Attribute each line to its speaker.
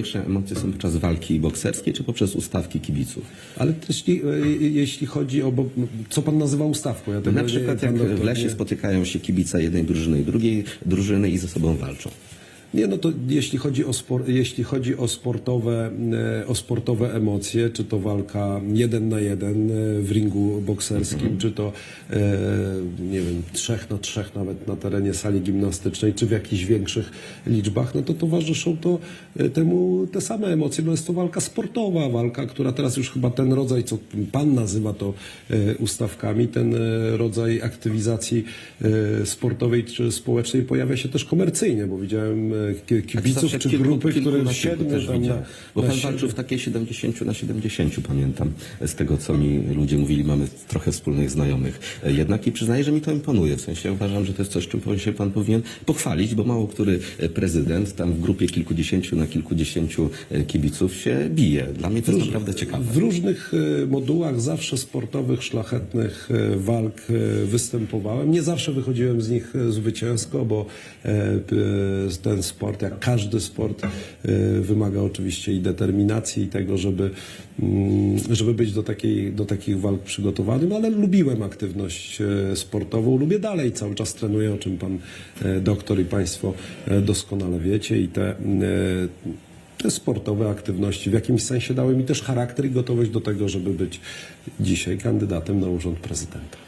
Speaker 1: Większe emocje są podczas walki bokserskiej czy poprzez ustawki kibiców?
Speaker 2: Ale też jeśli, e, jeśli chodzi o, bo, co pan nazywa ustawką? Ja
Speaker 1: Na
Speaker 2: nie-
Speaker 1: przykład
Speaker 2: pan
Speaker 1: jak w lesie
Speaker 2: nie-
Speaker 1: spotykają się kibice jednej drużyny i drugiej drużyny i ze sobą walczą.
Speaker 2: Nie, no to jeśli chodzi o, spor, jeśli chodzi o, sportowe, e, o sportowe emocje, czy to walka jeden na jeden e, w ringu bokserskim, czy to e, nie wiem, trzech na trzech nawet na terenie sali gimnastycznej, czy w jakichś większych liczbach, no to towarzyszą to temu te same emocje, bo jest to walka sportowa, walka, która teraz już chyba ten rodzaj, co pan nazywa to ustawkami, ten rodzaj aktywizacji sportowej czy społecznej pojawia się też komercyjnie, bo widziałem kibiców czy grupy, które
Speaker 1: na kilku
Speaker 2: siedmiu
Speaker 1: też
Speaker 2: tam na.
Speaker 1: Bo pan walczył w takiej 70 na 70, pamiętam, z tego co mi ludzie mówili, mamy trochę wspólnych znajomych. E, Jednak i przyznaję, że mi to imponuje. W sensie uważam, że to jest coś, czym się pan powinien pochwalić, bo mało który e, prezydent tam w grupie kilkudziesięciu na kilkudziesięciu e, kibiców się bije. Dla mnie to jest naprawdę ciekawe.
Speaker 2: W różnych modułach zawsze sportowych, szlachetnych walk występowałem. Nie zawsze wychodziłem z nich zwycięsko, bo ten sport, jak każdy sport, e, wymaga oczywiście i determinacji, i tego, żeby, mm, żeby być do, takiej, do takich walk przygotowanym, ale lubiłem aktywność e, sportową, lubię dalej, cały czas trenuję, o czym pan e, doktor i państwo doskonale wiecie i te te sportowe aktywności w jakimś sensie dały mi też charakter i gotowość do tego, żeby być dzisiaj kandydatem na urząd prezydenta.